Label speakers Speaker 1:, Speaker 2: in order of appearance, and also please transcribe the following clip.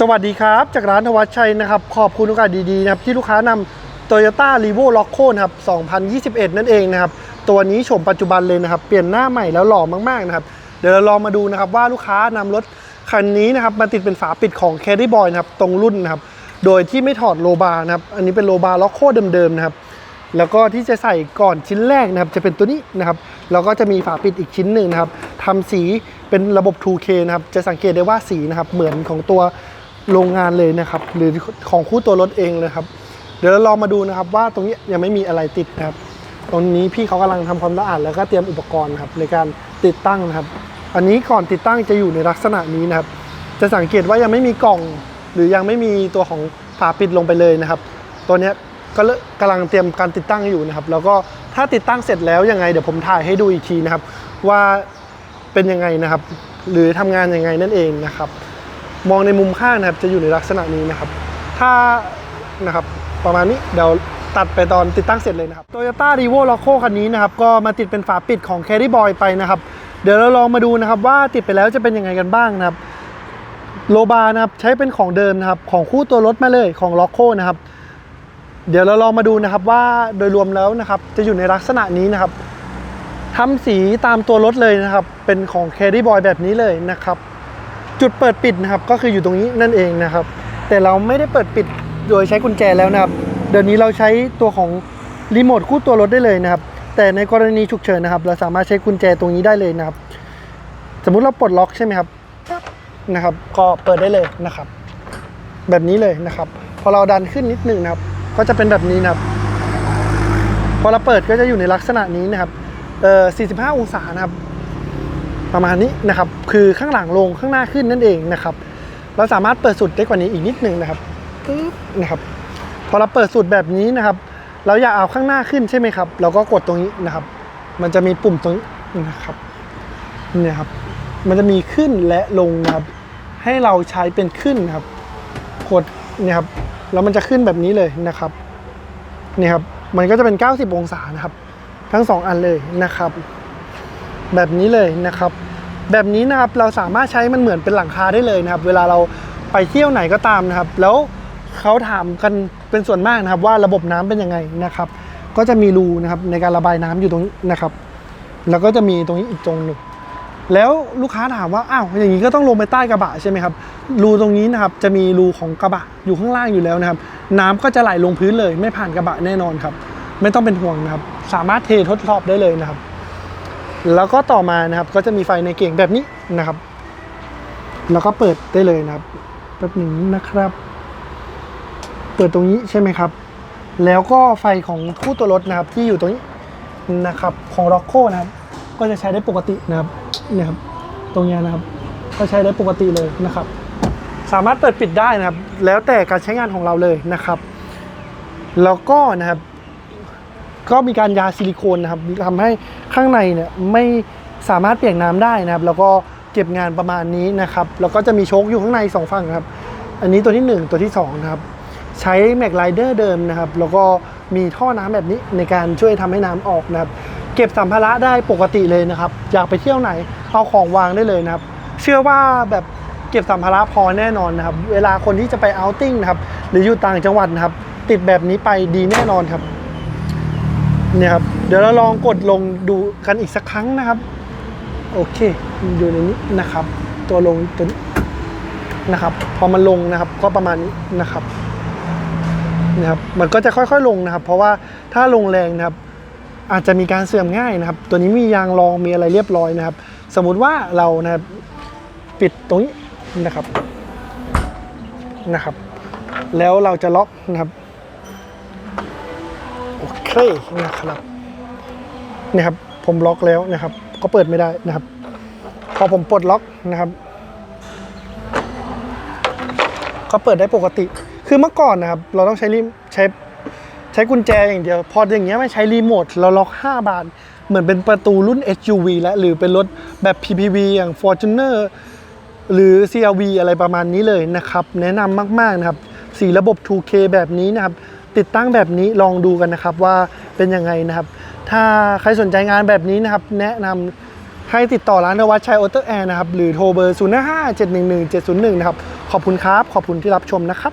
Speaker 1: สวัสดีครับ จากร้านธวัชชัยนะครับ ขอบคุณโอกาสดีๆนะครับ ที่ลูกค้านำ Toyota r e v o l o c o นะครับ 2021 นั่นเองนะครับ ตัวนี้โฉมปัจจุบันเลยนะครับ เปลี่ยนหน้าใหม่แล้วหล่อมากๆนะครับ เดี๋ยวเราลองมาดูนะครับว่าลูกค้านำรถคันนี้นะครับมาติดเป็นฝาปิดของ c a r r y Boy นะครับ ตรงรุ่นนะครับ โดยที่ไม่ถอดโลบาร์นะครับ อันนี้เป็นโลบาร์ล็อกโคเดิมๆนะครับ แล้วก็ที่จะใส่ก่อนชิ้นแรกนะครับ จะเป็นตัวนี้นะครับ แล้วก็จะมีฝาปิดอีกชิ้นหนึ่งนะครับทำสีเป็นระบบ 2K นะครับ จะสังเกตได้ว่าสีนะครับเหมือนของตัว โรงงานเลยนะครับ หรือของคู่ตัวรถเองเลยครับ เดี๋ยวเราลองมาดูนะครับว่าตรงนี้ยังไม่มีอะไรติดนะครับ ตรงนี้พี่เขากำลังทำความสะอาดแล้วก็เตรียมอุปกรณ์ครับในการติดตั้งนะครับ อันนี้ก่อนติดตั้งจะอยู่ในลักษณะนี้นะครับ จะสังเกตว่ายังไม่มีกล่อง หรือยังไม่มีตัวของฝาปิดลงไปเลยนะครับ ตัวนี้ก็กำลังเตรียมการติดตั้งอยู่นะครับ แล้วก็ถ้าติดตั้งเสร็จแล้วยังไงเดี๋ยวผมถ่ายให้ดูอีกทีนะครับ ว่าเป็นยังไงนะครับ หรือทำงานยังไงนั่นเองนะครับ มองในมุมข้างนะครับจะอยู่ในลักษณะนี้นะครับ ถ้านะครับประมาณนี้เดี๋ยวตัดไปตอนติดตั้งเสร็จเลยนะครับ Toyota r e v o l o c o คันนี้นะครับก็มาติดเป็นฝาปิดของ Carry Boy ไปนะครับ เดี๋ยวเราลองมาดูนะครับว่าติดไปแล้วจะเป็นยังไงกันบ้างนะครับโลบานะครับใช้เป็นของเดิมนะครับของคู่ตัวรถมาเลยของ l o c o นะครับ เดี๋ยวเราลองมาดูนะครับว่าโดยรวมแล้วนะครับจะอยู่ในลักษณะนี้นะครับทำสีตามตัวรถเลยนะครับ เป็นของ Carry Boy แบบนี้เลยนะครับ จุดเปิดปิดนะครับก็คืออยู่ตรงนี้นั่นเองนะครับ แต่เราไม่ได้เปิดปิดโดยใช้กุญแจแล้วนะครับ เดี๋ยวนี้เราใช้ตัวของรีโมทคู่ตัวรถได้เลยนะครับ แต่ในกรณีฉุกเฉินนะครับ เราสามารถใช้กุญแจตรงนี้ได้เลยนะครับ สมมุติเราปลดล็อกใช่ไหมครับนะครับ ก็เปิดได้เลยนะครับ แบบนี้เลยนะครับ พอเราดันขึ้นนิดหนึงนะครับ ก็จะเป็นแบบนี้นะครับ พอเราเปิดก็จะอยู่ในลักษณะนี้นะครับเอ่อ45 องศานะครับ ประมาณนี้นะครับ คือข้างหลังลงข้างหน้าขึ้นนั่นเองนะครับ เราสามารถเปิดสุดได้กว่านี้อีกนิดนึงนะครับปึ๊บนะครับ พอเราเปิดสุดแบบนี้นะครับ เราอยากเอาข้างหน้าขึ้นใช่ไหมครับ เราก็กดตรงนี้นะครับ มันจะมีปุ่มตรงนี้นะครับเนี่ยครับ มันจะมีขึ้นและลงนะครับ ให้เราใช้เป็นขึ้นนะครับ กดเนี่ยครับแล้วมันจะขึ้นแบบนี้เลยนะครับเนี่ยครับ มันก็จะเป็น 90 องศานะครับ ทั้งสองอันเลยนะครับ แบบนี้เลยนะครับ แบบนี้นะครับเราสามารถใช้มันเหมือนเป็นหลังคาได้เลยนะครับ เวลาเราไปเที่ยวไหนก็ตามนะครับ แล้วเขาถามกันเป็นส่วนมากนะครับ ว่าระบบน้ำเป็นยังไงนะครับ ก็จะมีรูนะครับในการระบายน้ำอยู่ตรงนี้นะครับ แล้วก็จะมีตรงนี้อีกตรงหนึ่งแล้วลูกค้าถามว่าอ้าวอย่างนี้ก็ต้องลงไปใต้กระบะใช่ไหมครับรูตรงนี้นะครับจะมีรูของกระบะอยู่ข้างล่างอยู่แล้วนะครับ น้ำก็จะไหลลงพื้นเลย ไม่ผ่านกระบะแน่นอนครับ ไม่ต้องเป็นห่วงนะครับ สามารถเททดสอบได้เลยนะครับ แล้วก็ต่อมานะครับก็จะมีไฟในเก่งแบบนี้นะครับ แล้วก็เปิดได้เลยนะครับแป๊บหนึ่งนะครับ เปิดตรงนี้ใช่ไหมครับ แล้วก็ไฟของคู่ตัวรถนะครับที่อยู่ตรงนี้นะครับของร็อกโคนะครับ ก็จะใช้ได้ปกตินะครับเนี่ยครับตรงนี้นะครับ ก็ใช้ได้ปกติเลยนะครับ สามารถเปิดปิดได้นะครับ แล้วแต่การใช้งานของเราเลยนะครับ แล้วก็นะครับ ก็มีการยาซิลิโคนนะครับทำให้ ข้างในเนี่ยไม่สามารถเปียกน้ำได้นะครับ แล้วก็เก็บงานประมาณนี้นะครับ แล้วก็จะมีโชคอยู่ข้างในสองฝั่งนะครับ อันนี้ตัวที่ 1 ตัวที่2นะครับ ใช้แม็กไ i เดอร์เดิมนะครับ แล้วก็มีท่อน้ำแบบนี้ในการช่วยทำให้น้ำออกนะครับ เก็บสัมภาระได้ปกติเลยนะครับ อยากไปเที่ยวไหนเอาของวางได้เลยนะครับ เชื่อว่าแบบเก็บสัมภาระพอแน่นอนนะครับ เวลาคนที่จะไปเอาติ้งนะครับ หรืออยู่ต่างจังหวัดนะครับ ติดแบบนี้ไปดีแน่นอนครับ เนี่ยครับ เดี๋ยวเราลองกดลงดูกันอีกสักครั้งนะครับ โอเคอยู่ในนี้นะครับ ตัวลงตัวนี้นะครับ พอมันลงนะครับ ก็ประมาณนี้นะครับนะครับ มันก็จะค่อยๆลงนะครับ เพราะว่าถ้าลงแรงนะครับ อาจจะมีการเสื่อมง่ายนะครับ ตัวนี้มียางรองมีอะไรเรียบร้อยนะครับ สมมุติว่าเรานะครับปิดตรงนี้นะครับนะครับ แล้วเราจะล็อกนะครับ โอเคนะครับ นี่ยครับ ผมล็อกแล้วนะครับ ก็เปิดไม่ได้นะครับ พอผมปลดล็อกนะครับ ก็เปิดได้ปกติ คือเมื่อก่อนนะครับ เราต้องใช้รีใช้ใช้กุญแจอย่างเดียว พออย่างเงี้ยไม่ใช้รีโมทเราล็อก 5 บาท เหมือนเป็นประตูรุ่น SUV แล้วหรือเป็นรถแบบ PPV อย่าง Fortuner หรือ CRV อะไรประมาณนี้เลยนะครับ แนะนำมาก ๆ นะครับ สีระบบ 2K แบบนี้นะครับ ติดตั้งแบบนี้ลองดูกันนะครับว่าเป็นยังไงนะครับ ถ้าใครสนใจงานแบบนี้นะครับ แนะนำให้ติดต่อร้านนวัดชัยออโต้แอร์นะครับ หรือโทรเบอร์ 0 5 7 1 1 7 0 1 นะครับ ขอบคุณครับ ขอบคุณที่รับชมนะครับ